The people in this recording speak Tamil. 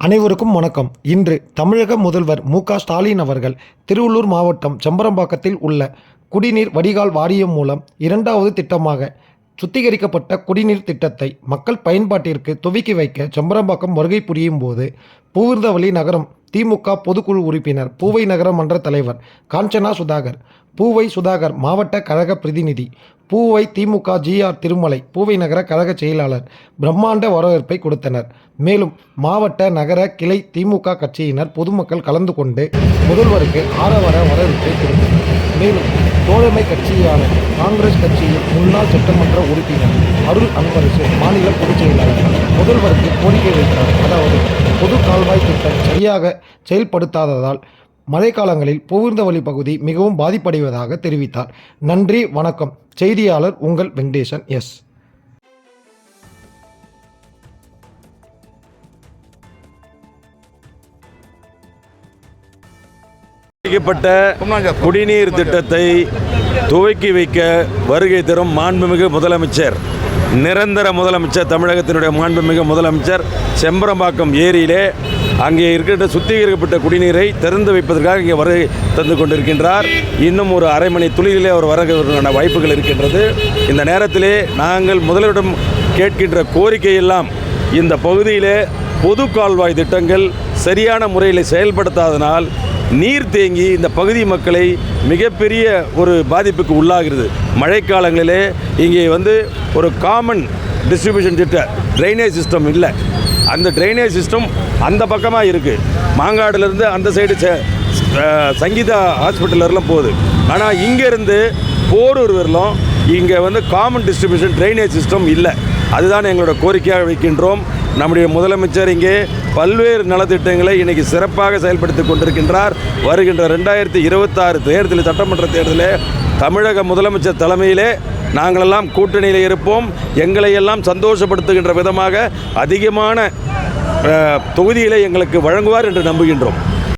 அனைவருக்கும் வணக்கம். இன்று தமிழக முதல்வர் மு க ஸ்டாலின் அவர்கள் திருவள்ளூர் மாவட்டம் செம்பரம்பாக்கத்தில் உள்ள குடிநீர் வடிகால் வாரியம் மூலம் இரண்டாவது திட்டமாக சுத்திகரிக்கப்பட்ட குடிநீர் திட்டத்தை மக்கள் பயன்பாட்டிற்கு துவக்கி வைக்க செம்பரம்பாக்கம் வருகை புரியும் போது பூவிருந்தவழி நகரம் திமுக பொதுக்குழு உறுப்பினர் பூவை நகர மன்ற தலைவர் காஞ்சனா சுதாகர் பூவை சுதாகர் மாவட்ட கழக பிரதிநிதி பூவை திமுக ஜிஆர் திருமலை பூவை நகர கழக செயலாளர் பிரம்மாண்ட வரவேற்பை கொடுத்தனர். மேலும் மாவட்ட நகர கிளை திமுக கட்சியினர் பொதுமக்கள் கலந்து கொண்டு முதல்வருக்கு ஆரவர வரவேற்பை கொடுத்தனர். மேலும் தோழமை கட்சியான காங்கிரஸ் கட்சியின் முன்னாள் சட்டமன்ற உறுப்பினர் அருள் அன்பரசு மாநில பொதுச் செயலாளர் முதல்வருக்கு கோரிக்கை வைத்தார். அதாவது பொது கால்வாய் திட்டம் சரியாக செயல்படுத்தாததால் மழைக்காலங்களில் புகுந்தவழி பகுதி மிகவும் பாதிப்படைவதாக தெரிவித்தார். நன்றி வணக்கம். செய்தியாளர் உங்கள் வெங்கடேசன் எஸ். அறிவிக்கப்பட்ட குடிநீர் திட்டத்தை துவக்கி வைக்க வருகை தரும் மாண்புமிகு முதலமைச்சர் நிரந்தர முதலமைச்சர் தமிழகத்தினுடைய மாண்புமிகு முதலமைச்சர் செம்பரம்பாக்கம் ஏரியிலே அங்கே இருக்கின்ற சுத்திகரிக்கப்பட்ட குடிநீரை திறந்து வைப்பதற்காக இங்கே வருகை தந்து கொண்டிருக்கின்றார். இன்னும் ஒரு அரை மணி துளியிலே அவர் வருவதற்கான வாய்ப்புகள் இருக்கின்றது. இந்த நேரத்திலே நாங்கள் முதலிடம் கேட்கின்ற கோரிக்கையெல்லாம் இந்த பகுதியிலே பொது கால்வாய் திட்டங்கள் சரியான முறையில் செயல்படுத்தாதனால் நீர் தேங்கி இந்த பகுதி மக்களை மிகப்பெரிய ஒரு பாதிப்புக்கு உள்ளாகிறது. மழைக்காலங்களிலே இங்கே வந்து ஒரு காமன் டிஸ்ட்ரிபியூஷன் திட்ட ட்ரைனேஜ் சிஸ்டம் இல்லை. அந்த ட்ரைனேஜ் சிஸ்டம் அந்த பக்கமாக இருக்குது மாங்காடுலேருந்து அந்த சைடு சங்கீதா ஹாஸ்பிட்டல்லாம் போகுது. ஆனால் இங்கேருந்து போரூர் வரலும் இங்கே வந்து காமன் டிஸ்ட்ரிபியூஷன் ட்ரைனேஜ் சிஸ்டம் இல்லை. அதுதான் எங்களோட கோரிக்கையாக வைக்கின்றோம். நம்முடைய முதலமைச்சர் இங்கே பல்வேறு நலத்திட்டங்களை இன்னைக்கு சிறப்பாக செயல்படுத்தி கொண்டிருக்கின்றார். வருகின்ற ரெண்டாயிரத்தி இருபத்தாறு தேர்தலில் சட்டமன்ற தேர்தலில் தமிழக முதலமைச்சர் தலைமையிலே நாங்களெல்லாம் கூட்டணியில் இருப்போம். எங்களை எல்லாம் சந்தோஷப்படுத்துகின்ற விதமாக அதிகமான அஹ், தொகுதிகளை எங்களுக்கு வழங்குவார் என்று நம்புகின்றோம்.